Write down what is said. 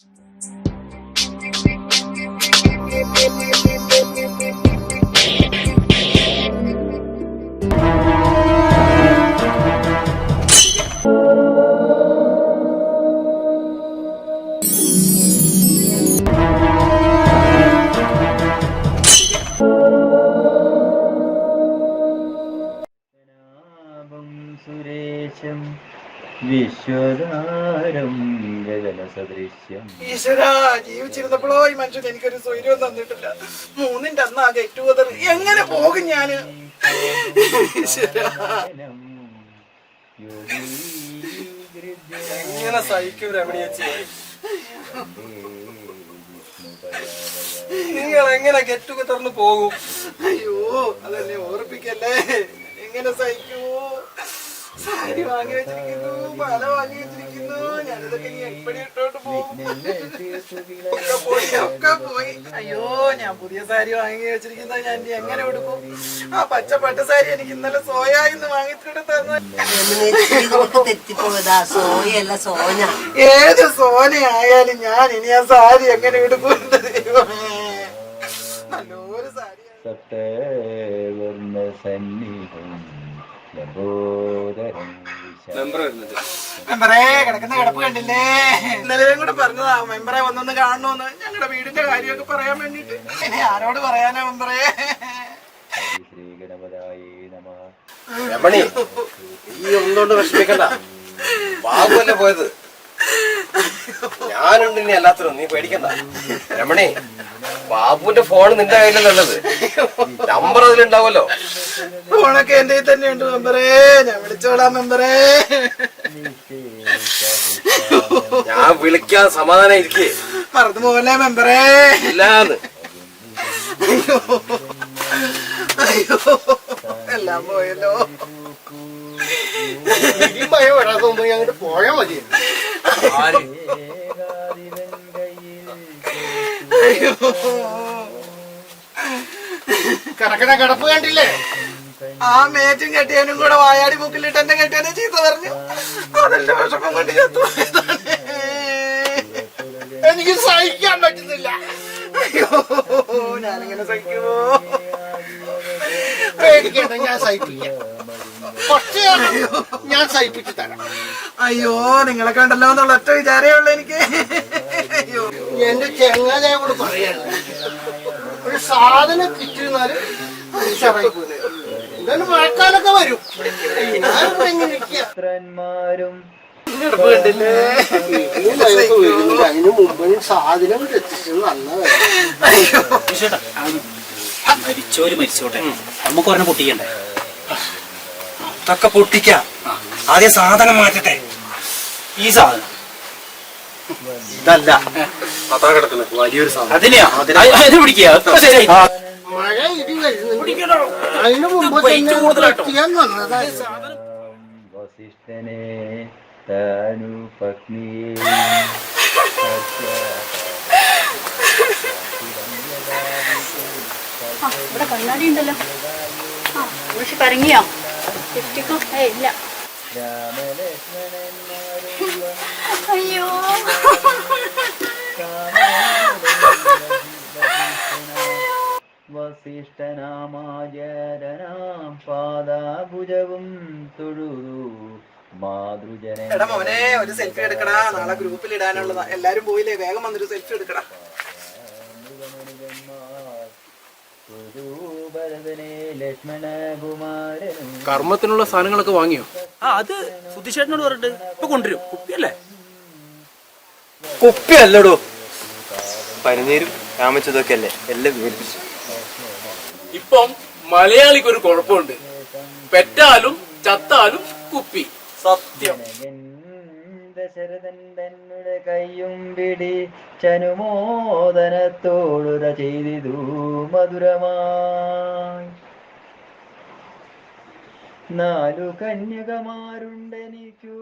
Thank you. വിശ്വതാരം ഈശ്വര ജീവിച്ചിരുന്നപ്പോഴോ ഈ മനുഷ്യൻ എനിക്കൊരു സ്വൈര്യവും തന്നിട്ടില്ല. മൂന്നിന്റെ അന്ന് ആ ഗെറ്റ് ടുഗദർ എങ്ങനെ പോകും ഞാൻ? എങ്ങനെ സഹിക്കും രമണിയച്ചി നിങ്ങൾ എങ്ങനെ ഗെറ്റ് ടുഗദറിന് പോകും? അയ്യോ അതെന്നെ ഓർപ്പിക്കല്ലേ? എങ്ങനെ സഹിക്കുമോ സാരി വാങ്ങി വെച്ചിരിക്കുന്നു. പോയി. അയ്യോ ഞാൻ പുതിയ സാരി വാങ്ങി ഞാൻ ഇനി എങ്ങനെ കൊടുക്കും ആ പച്ച പട്ട സാരി എനിക്ക് ഇന്നലെ സോയ ഇന്ന് വാങ്ങിച്ചിട്ട് തന്ന. ഏത് സോന ആയാലും ഞാൻ ഇനി ആ സാരി എങ്ങനെ എടുക്കും ദൈവമേ. നല്ലൊരു സാരി സപ്തവർണ സന്നിധം ലബോദരം മെമ്പറേ കിടക്കുന്ന കിടപ്പ് കണ്ടില്ലേ? ഇന്നലെയും കൂടെ പറഞ്ഞതാ മെമ്പറെ വന്നൊന്ന് കാണണമെന്ന് ഞങ്ങളുടെ വീടിന്റെ കാര്യമൊക്കെ പറയാൻ വേണ്ടിട്ട് ഇനി ആരോട് പറയാനാ മെമ്പറേ ശ്രീ ഗണപതായ നമ. രമണി ഈ ഒന്നുകൊണ്ട് വിഷമിക്കണ്ട. ബാബുവല്ലേ പോയത്. ഞാനുണ്ട് ഇനി എല്ലാത്തിനും നീ പേടിക്കണ്ട. രമണി ബാബുവിന്റെ ഫോൺ നിന്റെ കയ്യിലല്ലത് നമ്പർ അതിലുണ്ടാവുമല്ലോ. ഫോണൊക്കെ എന്റെ കയ്യിൽ തന്നെയുണ്ട് മെമ്പറേ. ഞാൻ വിളിച്ചോളാം മെമ്പറേ. ഞാൻ വിളിക്കാൻ സമാധാനം ഇരിക്കേ. മറന്നു പോകല്ലേ മെമ്പറേ? ഇല്ലാന്ന്. അയ്യോ. എല്ലാം പോയല്ലോ. ഭയം വരാതെ മുമ്പ് അങ്ങോട്ട് പോയാ മതി കിടക്കണ കിടപ്പ് കണ്ടില്ലേ? ആ മേറ്റും കെട്ടിയനും കൂടെ വായാടി മുക്കിലിട്ട് എന്നെ കെട്ടിയനെ ചീത്ത പറഞ്ഞു. അതെന്റെ വിഷമം കൊണ്ട് ചത്തു എനിക്ക് സഹിക്കാൻ പറ്റുന്നില്ല. അയ്യോ ഞാനിങ്ങനെ സഹിക്കുമോ? പേടിക്കണ്ട ഞാൻ സഹിപ്പിക്കാം കുറച്ച് ഞാൻ സഹിപ്പിച്ചു തരാം. അയ്യോ നിങ്ങളെ കണ്ടല്ലോ എന്നുള്ള ഒറ്റ വിചാരേ ഉള്ളു എനിക്ക്. എന്റെ ചെങ്ങാതയോട് പറയാണ്. ഒരു സാധനം കിട്ടിയിരുന്നാൽ എന്തായാലും മഴക്കാലൊക്കെ വരും. വരുന്നില്ല. അതിന് മുമ്പ് സാധനം എത്തിച്ചത് നല്ലതായിരുന്നു മരിച്ചോര് മരിച്ചോട്ടെ. നമുക്ക് ഒരെണ്ണം പൊട്ടിക്കണ്ടേ? അതൊക്കെ പൊട്ടിക്കാം. ആദ്യം സാധനം മാറ്റട്ടെ. ഈ സാധനം. ഇതല്ല. വലിയൊരു മഴ ഇടി വരുന്നുണ്ട് അതിന് മുമ്പ് തന്നെ വസിഷ്ഠനെ താനു പത്നിയെ ഇവിടെ കണ്ണാടി ഉണ്ടല്ലോ. ആ പക്ഷെ കറങ്ങിയോ? ഏ ഇല്ല. അയ്യോ വസിഷ്ഠനാമാചരണാം പാദാഭുജവും തൊഴുതു എടാ മോനെ ഒരു സെൽഫി എടുക്കടാ നാളെ ഗ്രൂപ്പിൽ ഇടാനുള്ളതാ എല്ലാരും പോയില്ലേ വേഗം വന്നൊരു സെൽഫി എടുക്കടാ കർമ്മത്തിനുള്ള സാധനങ്ങളൊക്കെ വാങ്ങിയോ? ആ അത് സുധിഷേട്ടനോട് പറഞ്ഞിട്ട് ഇപ്പൊ കൊണ്ടുവരും. കുപ്പിയല്ലേ കുപ്പി അല്ലടോ. പനിനീരും രാമച്ചതൊക്കെ അല്ലേ? എല്ലാം വിവരിപ്പിച്ചു. ഇപ്പം മലയാളിക്ക് ഒരു കുഴപ്പമുണ്ട്. പെറ്റാലും ചത്താലും കുപ്പി. സത്യം. ദശരഥൻ തന്നെ കയ്യും പിടി ചനുമോദനത്തോടുര ചെയ്തിതു മധുരമായി. നാലു കന്യകമാരുണ്ടെനിക്കു